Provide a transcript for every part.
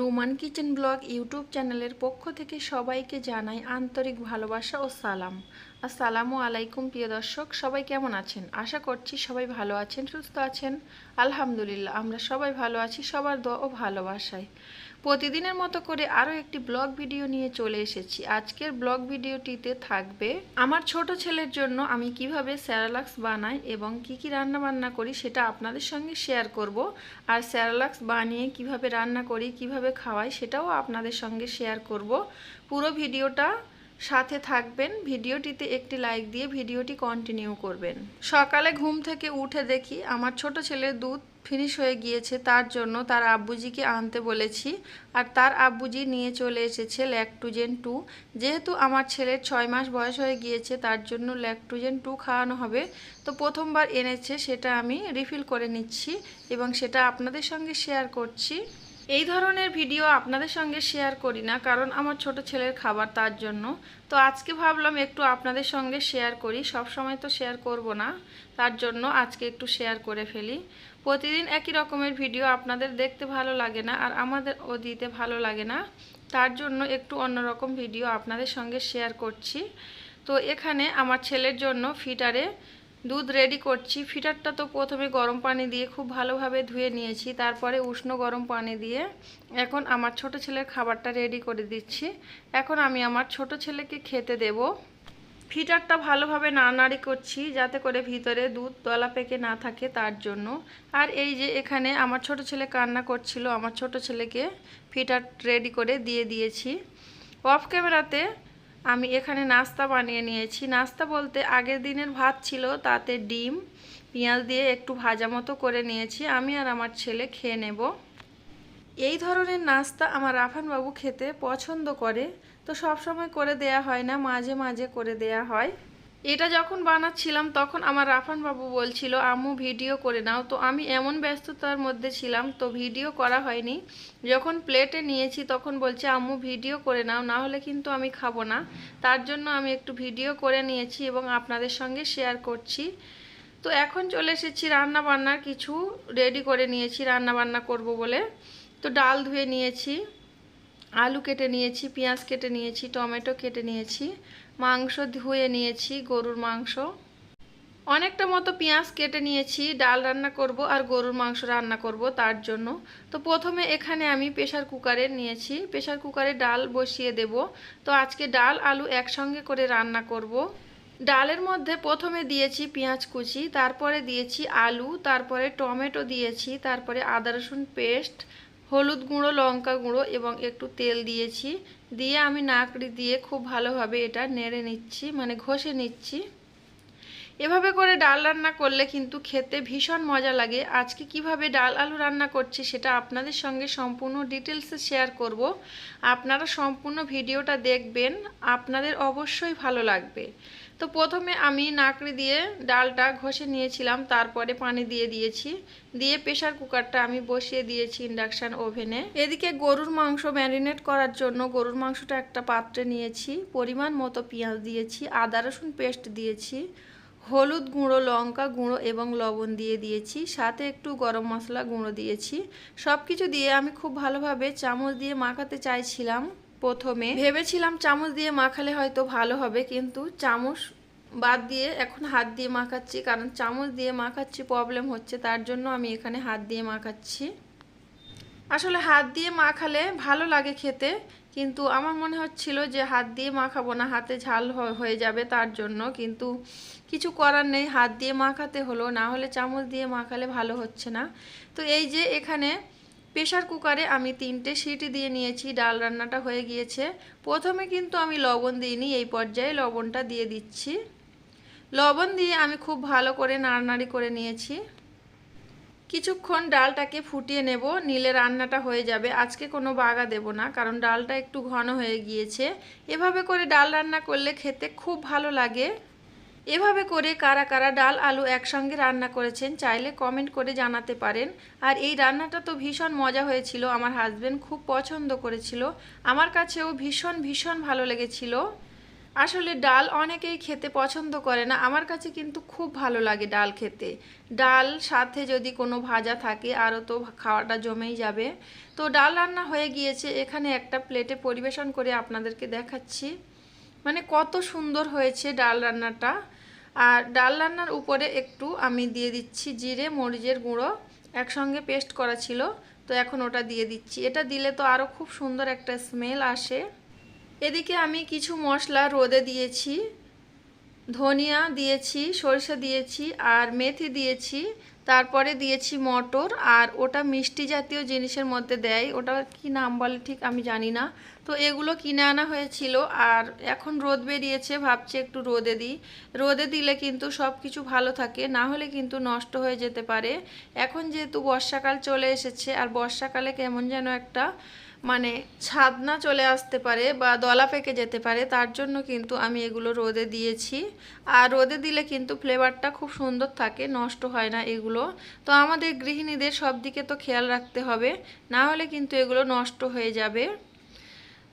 Roman kitchen blog YouTube চ্যানেলের পক্ষ থেকে সবাইকে জানাই আন্তরিক ভালোবাসা ও সালাম। আসসালামু আলাইকুম, প্রিয় দর্শক, সবাই কেমন আছেন? আশা করছি সবাই ভালো আছেন, সুস্থ আছেন। আলহামদুলিল্লাহ, আমরা সবাই ভালো আছি সবার দোয়া ও ভালোবাসায়। প্রতিদিনের মতো করে আরও একটি ব্লগ ভিডিও নিয়ে চলে এসেছি। আজকের ব্লগ ভিডিওটিতে থাকবে, আমার ছোট ছেলের জন্য আমি কীভাবে স্যারালাক্স বানাই এবং কি কি রান্না বান্না করি সেটা আপনাদের সঙ্গে শেয়ার করব। আর স্যারালাক্স বানিয়ে কীভাবে রান্না করি, কীভাবে খাওয়াই সেটাও আপনাদের সঙ্গে শেয়ার করব। পুরো ভিডিওটা সাথে থাকবেন, ভিডিওটিতে একটি লাইক দিয়ে ভিডিওটি কন্টিনিউ করবেন। সকালে ঘুম থেকে উঠে দেখি আমার ছোট ছেলের দুধ ফিনিশ হয়ে গিয়েছে, তার জন্য তার আব্বুজিকে আনতে বলেছি আর তার আব্বুজি নিয়ে চলে এসেছে ল্যাকটুজেন টু যেহেতু আমার ছেলের ছয় মাস বয়স হয়ে গিয়েছে, তার জন্য ল্যাকটুজেন টু খাওয়ানো হবে। তো প্রথমবার এনেছে, সেটা আমি রিফিল করে নিচ্ছি এবং সেটা আপনাদের সঙ্গে শেয়ার করছি। এই ধরনের ভিডিও আপনাদের সঙ্গে শেয়ার করি না, কারণ আমার ছোট ছেলের খাবার তার জন্য। তো আজকে ভাবলাম একটু আপনাদের সঙ্গে শেয়ার করি, সব সময় তো শেয়ার করব না, তার জন্য আজকে একটু শেয়ার করে ফেলি। প্রতিদিন একই রকমের ভিডিও আপনাদের দেখতে ভালো লাগে না আর আমাদের ও দিতে ভালো লাগে না, তার জন্য একটু অন্যরকম ভিডিও আপনাদের সঙ্গে শেয়ার করছি। তো এখানে আমার ছেলের জন্য ফিটারে দুধ রেডি করছি। ফিটারটা তো প্রথমে গরম পানি দিয়ে খুব ভালোভাবে ধুয়ে নিয়েছি, তারপরে উষ্ণ গরম পানি দিয়ে এখন আমার ছোট ছেলের খাবারটা রেডি করে দিচ্ছি। এখন আমি আমার ছোট ছেলেকে খেতে দেব। ফিটারটা ভালোভাবে নাড়ানাড়ি করছি যাতে করে ভিতরে দুধ তলা পেকে না থাকে তার জন্য। আর এই যে এখানে আমার ছোট ছেলে কান্না করছিল, আমার ছোট ছেলেকে ফিটার রেডি করে দিয়ে দিয়েছি। অফ ক্যামেরাতে আমি এখানে নাস্তা বানিয়ে নিয়েছি। নাস্তা বলতে আগের দিনের ভাত ছিল, তাতে ডিম, পেঁয়াজ দিয়ে একটু ভাজা মতো করে নিয়েছি। আমি আর আমার ছেলে খেয়ে নেব। এই ধরনের নাস্তা আমার রাফানবাবু খেতে পছন্দ করে, তো সব সময় করে দেয়া হয় না, মাঝে মাঝে করে দেয়া হয়। এটা যখন বানাচ্ছিলাম, তখন আমার রাফান বাবু বলছিল, আম্মু, ভিডিও করে নাও। তো আমি এমন ব্যস্ততার মধ্যে ছিলাম, তো ভিডিও করা হয়নি। যখন প্লেটে নিয়েছি, তখন বলছে, আম্মু, ভিডিও করে নাও, না হলে কিন্তু আমি খাব না। তার জন্য আমি একটু ভিডিও করে নিয়েছি এবং আপনাদের সঙ্গে শেয়ার করছি। তো এখন চলে এসেছি রান্না বান্নার কিছু রেডি করে নিয়েছি রান্না বান্না করব বলে। তো ডাল ধুয়ে নিয়েছি, আলু কেটে নিয়েছি, পেঁয়াজ কেটে নিয়েছি, টমেটো কেটে নিয়েছি। মাংস ধুয়ে নিয়েছি, গরুর মাংস। অনেকটা মতো পেঁয়াজ কেটে নিয়েছি, ডাল রান্না করব আর গরুর মাংস রান্না করব তার জন্য। তো প্রথমে এখানে আমি প্রেশার কুকারে নিয়েছি প্রেশার কুকারে ডাল বসিয়ে দেব। তো আজকে ডাল, আলু একসঙ্গে করে রান্না করব। ডালের মধ্যে প্রথমে দিয়েছি পেঁয়াজ কুচি, তারপরে দিয়েছি আলু, তারপরে টমেটো দিয়েছি, তারপরে আদা রসুন পেস্ট, হলুদ গুঁড়ো, লঙ্কা গুঁড়ো এবং একটু তেল দিয়েছি। দিয়ে আমি নাকড়ি দিয়ে খুব ভালোভাবে এটা নেড়ে নিচ্ছি মানে ঘষে নিচ্ছি। এভাবে করে ডাল রান্না করলে কিন্তু খেতে ভীষণ মজা লাগে। আজকে কীভাবে ডাল আলু রান্না করছি সেটা আপনাদের সঙ্গে সম্পূর্ণ ডিটেলসে শেয়ার করব। আপনারা সম্পূর্ণ ভিডিওটা দেখবেন, আপনাদের অবশ্যই ভালো লাগবে। তো প্রথমে আমি নাকড়ি দিয়ে ডালটা ঘষে নিয়েছিলাম, তারপরে পানি দিয়ে দিয়েছি। দিয়ে প্রেশার কুকারটা আমি বসিয়ে দিয়েছি ইন্ডাকশান ওভেনে। এদিকে গরুর মাংস ম্যারিনেট করার জন্য গরুর মাংসটা একটা পাত্রে নিয়েছি, পরিমাণ মতো পেঁয়াজ দিয়েছি, আদা রসুন পেস্ট দিয়েছি, হলুদ গুঁড়ো, লঙ্কা গুঁড়ো এবং লবণ দিয়ে দিয়েছি, সাথে একটু গরম মশলা গুঁড়ো দিয়েছি। সব কিছু দিয়ে আমি খুব ভালোভাবে চামচ দিয়ে মাখাতে চাইছিলাম। প্রথমে ভেবেছিলাম চামচ দিয়ে মাখালে হয়তো ভালো হবে, কিন্তু চামচ বাদ দিয়ে এখন হাত দিয়ে মাখাচ্ছি, কারণ চামচ দিয়ে মাখাচ্ছি প্রবলেম হচ্ছে, তার জন্য আমি এখানে হাত দিয়ে মাখাচ্ছি। আসলে হাত দিয়ে মাখালে ভালো লাগে খেতে, কিন্তু আমার মনে হচ্ছিল যে হাত দিয়ে মাখাবো না, হাতে ঝাল হয়ে যাবে তার জন্য, কিন্তু কিছু করার নেই, হাত দিয়ে মাখাতে হলো, না হলে চামচ দিয়ে মাখালে ভালো হচ্ছে না। তো এই যে এখানে প্রেশার কুকারে আমি তিনটে সিটি দিয়ে নিয়েছি, ডাল রান্নাটা হয়ে গিয়েছে। প্রথমে কিন্তু আমি লবণ দিইনি, এই পর্যায়ে লবণটা দিয়ে দিচ্ছি। লবণ দিয়ে আমি খুব ভালো করে নাড়ানাড়ি করে নিয়েছি। কিছুক্ষণ ডালটাকে ফুটিয়ে নেব, নিলে রান্নাটা হয়ে যাবে। আজকে কোনো বাগা দেব না, কারণ ডালটা একটু ঘন হয়ে গিয়েছে। এভাবে করে ডাল রান্না করলে খেতে খুব ভালো লাগে। এভাবে করে কারা কারা ডাল আলু একসঙ্গে রান্না করেছেন চাইলে কমেন্ট করে জানাতে পারেন। আর এই রান্নাটা তো ভীষণ মজা হয়েছিল, আমার হাজব্যান্ড খুব পছন্দ করেছিল। আমার কাছেও ভীষণ ভীষণ ভালো লেগেছিল। আসলে ডাল অনেকেই খেতে পছন্দ করে না, আমার কাছে কিন্তু খুব ভালো লাগে ডাল খেতে। ডাল সাথে যদি কোনো ভাজা থাকে, আরও তো খাওয়াটা জমেই যাবে। তো ডাল রান্না হয়ে গিয়েছে, এখানে একটা প্লেটে পরিবেশন করে আপনাদেরকে দেখাচ্ছি। মানে কত সুন্দর হয়েছে ডাল রান্নাটা। আর ডাল রান্নার উপরে একটু আমি দিয়ে দিচ্ছি জিরে, মরিচের গুঁড়ো, একসঙ্গে পেস্ট করা ছিল, তো এখন ওটা দিয়ে দিচ্ছি। এটা দিলে তো আরও খুব সুন্দর একটা স্মেল আসে। এদিকে আমি কিছু মশলা রোদে দিয়েছি, ধনিয়া দিয়েছি, সরিষা দিয়েছি, আর মেথি দিয়েছি তারপরে দিয়েছি মটর আর ওটা মিষ্টি জাতীয় জিনিসের মধ্যে দেয়। ওটা কি নাম বলে ঠিক আমি জানি না। তো এগুলো কিনে আনা হয়েছিল আর এখন রোদ বেরিয়েছে, ভাবছি একটু রোদে দিই। রোদে দিলে কিন্তু সব কিছু ভালো থাকে, না হলে কিন্তু নষ্ট হয়ে যেতে পারে। এখন যেহেতু বর্ষাকাল চলে এসেছে আর বর্ষাকালে কেমন যেন একটা মানে ছাদনা চলে আসতে পারে বা দলা পেকে যেতে পারে, তার জন্য কিন্তু আমি এগুলো রোদে দিয়েছি। আর রোদে দিলে কিন্তু ফ্লেভারটা খুব সুন্দর থাকে, নষ্ট হয় না এগুলো। তো আমাদের গৃহিণীদের সব দিকে তো খেয়াল রাখতে হবে, না হলে কিন্তু এগুলো নষ্ট হয়ে যাবে।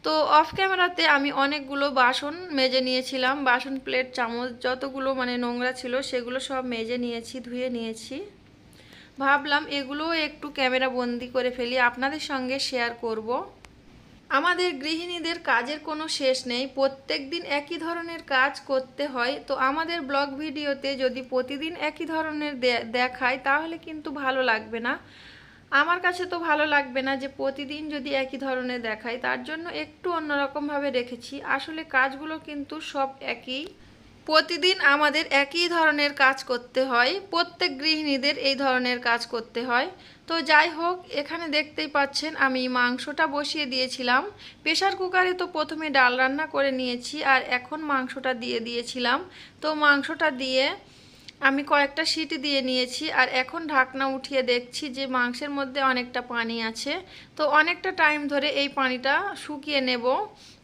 তো অফ ক্যামেরাতে আমি অনেকগুলো বাসন মেজে নিয়েছিলাম, বাসন প্লেট, চামচ, যতগুলো মানে নোংরা ছিল সেগুলো সব মেজে নিয়েছি, ধুয়ে নিয়েছি। ভাবলাম এগুলোও একটু ক্যামেরা বন্দি করে ফেলি, আপনাদের সঙ্গে শেয়ার করব। আমাদের গৃহিণীদের কাজের কোনো শেষ নেই, প্রত্যেক দিন একই ধরনের কাজ করতে হয়। তো আমাদের ব্লগ ভিডিওতে যদি প্রতিদিন একই ধরনের দেখায়, তাহলে কিন্তু ভালো লাগবে না। আমার কাছে তো ভালো লাগবে না যে প্রতিদিন যদি একই ধরনের দেখায়, তার জন্য একটু অন্যরকমভাবে রেখেছি। আসলে কাজগুলো কিন্তু সব একই। প্রতিদিন আমাদের একই ধরনের কাজ করতে হয়, প্রত্যেক গৃহিণীদের এই ধরনের কাজ করতে হয়। তো যাই হোক, এখানে দেখতেই পাচ্ছেন আমি মাংসটা বসিয়ে দিয়েছিলাম। প্রেশার কুকারে তো প্রথমে ডাল রান্না করে নিয়েছি আর এখন মাংসটা দিয়ে দিয়েছিলাম। তো মাংসটা দিয়ে আমি কয়েকটা সিটি দিয়ে নিয়েছি আর এখন ঢাকনা উঠিয়ে দেখছি যে মাংসের মধ্যে অনেকটা পানি আছে। তো অনেকটা টাইম ধরে এই পানিটা শুকিয়ে নেব।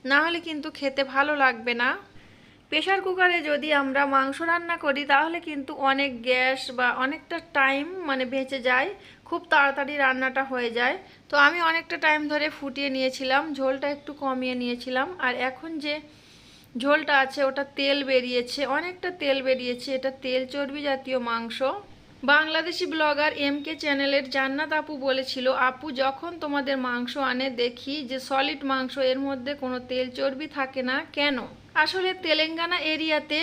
না হলে কিন্তু খেতে ভালো লাগবে না। প্রেশার কুকারে যদি আমরা মাংস রান্না করি, তাহলে কিন্তু অনেক গ্যাস বা অনেকটা টাইম মানে বেঁচে যায়, খুব তাড়াতাড়ি রান্নাটা হয়ে যায়। তো আমি অনেকটা টাইম ধরে ফুটিয়ে নিয়েছিলাম, ঝোলটা একটু কমিয়ে নিয়েছিলাম। আর এখন যে ঝোলটা আছে, ওটা তেল বেরিয়েছে, অনেকটা তেল বেরিয়েছে। এটা তেল চর্বি জাতীয় মাংস। বাংলাদেশি ব্লগার এম কে চ্যানেলের জান্নাত আপু বলেছিল, আপু, যখন তোমাদের মাংস আনে, দেখি যে সলিড মাংস, এর মধ্যে কোনো তেল চর্বি থাকে না, কেন? আসলে তেলেঙ্গানা এরিয়াতে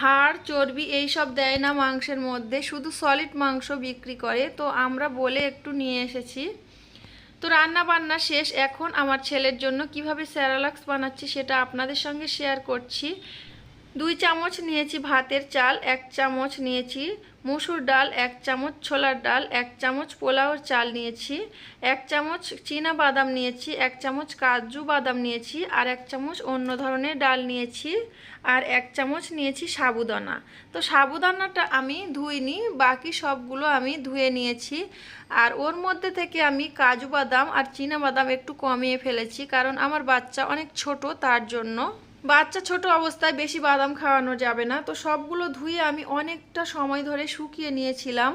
হাড়, চর্বি এই সব দেয় না মাংসের মধ্যে, শুধু সলিড মাংস বিক্রি করে। তো আমরা বলে একটু নিয়ে এসেছি। তো রান্না বান্না শেষ। এখন আমার ছেলের জন্য কীভাবে স্যারালাক্স বানাচ্ছি সেটা আপনাদের সঙ্গে শেয়ার করছি। দুই চামচ নিয়েছি ভাতের চাল, এক চামচ নিয়েছি মুসুর ডাল, এক চামচ ছোলার ডাল, এক চামচ পোলাওর চাল নিয়েছি, এক চামচ চীনা বাদাম নিয়েছি, এক চামচ কাজু বাদাম নিয়েছি আর এক চামচ অন্য ধরনের ডাল নিয়েছি আর এক চামচ নিয়েছি সাবুদানা। তো সাবুদানাটা আমি ধুইনি, বাকি সবগুলো আমি ধুয়ে নিয়েছি আর ওর মধ্যে থেকে আমি কাজু বাদাম আর চীনা বাদাম একটু কমিয়ে ফেলেছি কারণ আমার বাচ্চা অনেক ছোট তার জন্য। বাচ্চা ছোট অবস্থায় বেশি বাদাম খাওয়ানো যাবে না। তো সবগুলো ধুয়ে আমি অনেকটা সময় ধরে শুকিয়ে নিয়েছিলাম।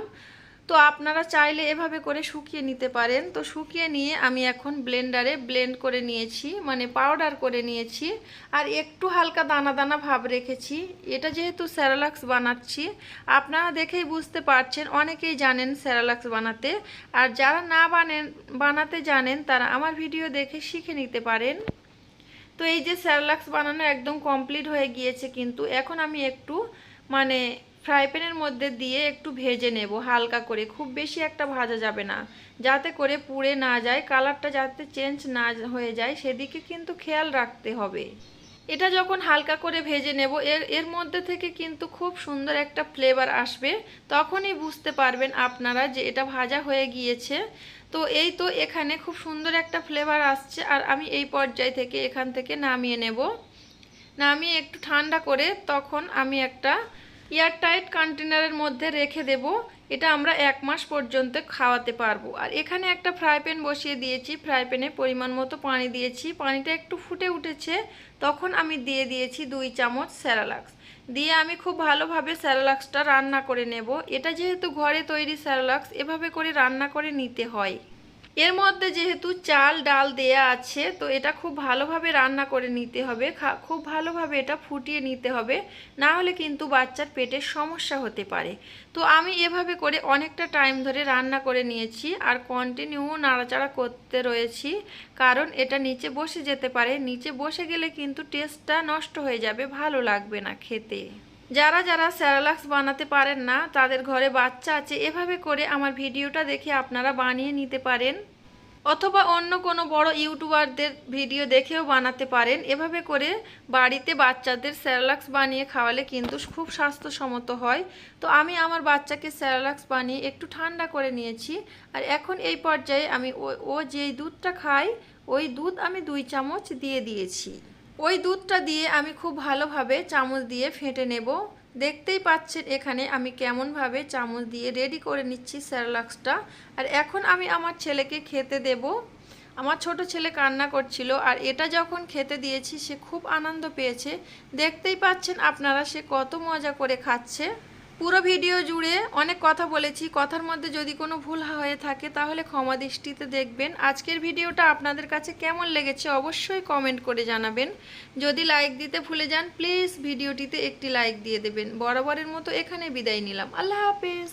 তো আপনারা চাইলে এভাবে করে শুকিয়ে নিতে পারেন। তো শুকিয়ে নিয়ে আমি এখন ব্লেন্ডারে ব্লেন্ড করে নিয়েছি মানে পাউডার করে নিয়েছি। আর একটু হালকা দানা দানা ভাব রেখেছি। এটা যেহেতু স্যারালাক্স বানাচ্ছি, আপনারা দেখেই বুঝতে পারছেন, অনেকেই জানেন স্যারালাক্স বানাতে। আর যারা না বানেন, বানাতে জানেন, তারা আমার ভিডিও দেখে শিখে নিতে পারেন। তো এই যে স্যারলাক্স বানানো একদম কমপ্লিট হয়ে গিয়েছে কিন্তু এখন আমি একটু মানে ফ্রাই প্যানের মধ্যে দিয়ে একটু ভেজে নেব হালকা করে, খুব বেশি একটা ভাজা যাবে না। যাতে করে পুড়ে না যায়, কালারটা যাতে চেঞ্জ না হয়ে যায়, সেদিকে কিন্তু খেয়াল রাখতে হবে। এটা যখন হালকা করে ভেজে নেব, এর এর মধ্যে থেকে কিন্তু খুব সুন্দর একটা ফ্লেভার আসবে। তখনই বুঝতে পারবেন আপনারা যে এটা ভাজা হয়ে গিয়েছে। তো এই তো এখানে খুব সুন্দর একটা ফ্লেভার আসছে, আর আমি এই পর্যায় থেকে এখান থেকে নামিয়ে নেব। নামিয়ে একটু ঠান্ডা করে তখন আমি একটা এয়ারটাইট কন্টেনারের মধ্যে রেখে দেব। এটা আমরা এক মাস পর্যন্ত খাওয়াতে পারব। আর এখানে একটা ফ্রাই প্যান বসিয়ে দিয়েছি। ফ্রাই প্যানে পরিমাণ মতো পানি দিয়েছি। পানিটা একটু ফুটে উঠেছে। তখন আমি দিয়ে দিয়েছি দুই চামচ স্যারালাক্স দিয়ে আমি খুব ভালোভাবে স্যারালাক্সটা রান্না করে নেব। এটা যেহেতু ঘরে তৈরি স্যারালাক্স এভাবে করে রান্না করে নিতে হয়। এর মধ্যে যেহেতু চাল, ডাল দেয়া আছে, তো এটা খুব ভালোভাবে রান্না করে নিতে হবে। খুব ভালোভাবে এটা ফুটিয়ে নিতে হবে। না হলে কিন্তু বাচ্চার পেটের সমস্যা হতে পারে। তো আমি এভাবে করে অনেকটা টাইম ধরে রান্না করে নিয়েছি আর কন্টিনিউ নাড়াচাড়া করতে রয়েছি। কারণ এটা নিচে বসে যেতে পারে। নিচে বসে গেলে কিন্তু টেস্টটা নষ্ট হয়ে যাবে, ভালো লাগবে না খেতে। যারা যারা স্যারালাক্স বানাতে পারেন না, তাদের ঘরে বাচ্চা আছে, এভাবে করে আমার ভিডিওটা দেখে আপনারা বানিয়ে নিতে পারেন। অথবা অন্য কোনো বড় ইউটিউবারদের ভিডিও দেখেও বানাতে পারেন। এভাবে করে বাড়িতে বাচ্চাদের স্যারালাক্স বানিয়ে খাওয়ালে কিন্তু খুব স্বাস্থ্যসম্মত হয়। তো আমি আমার বাচ্চাকে স্যারালাক্স বানিয়ে একটু ঠান্ডা করে নিয়েছি। আর এখন এই পর্যায়ে আমি ও- যেই দুধটা খাই ওই দুধ আমি দুই চামচ দিয়ে দিয়েছি। ওই দুধটা দিয়ে আমি খুব ভালোভাবে চামচ দিয়ে ফেটে নেব। দেখতেই পাচ্ছেন এখানে আমি কেমনভাবে চামচ দিয়ে রেডি করে নিচ্ছি স্যারালাক্সটা। আর এখন আমি আমার ছেলেকে খেতে দেব। আমার ছোট ছেলে কান্না করছিল আর এটা যখন খেতে দিয়েছি সে খুব আনন্দ পেয়েছে। দেখতেই পাচ্ছেন আপনারা সে কত মজা করে খাচ্ছে। পুরো ভিডিও জুড়ে অনেক কথা বলেছি। কথার মধ্যে যদি কোনো ভুল হয়ে থাকে, তাহলে ক্ষমা দৃষ্টিতে দেখবেন। আজকের ভিডিওটা আপনাদের কাছে কেমন লেগেছে অবশ্যই কমেন্ট করে জানাবেন। যদি লাইক দিতে ভুলে যান, প্লিজ ভিডিওটিতে একটি লাইক দিয়ে দেবেন। বরাবরের মতো এখানে বিদায় নিলাম। আল্লাহ হাফেজ।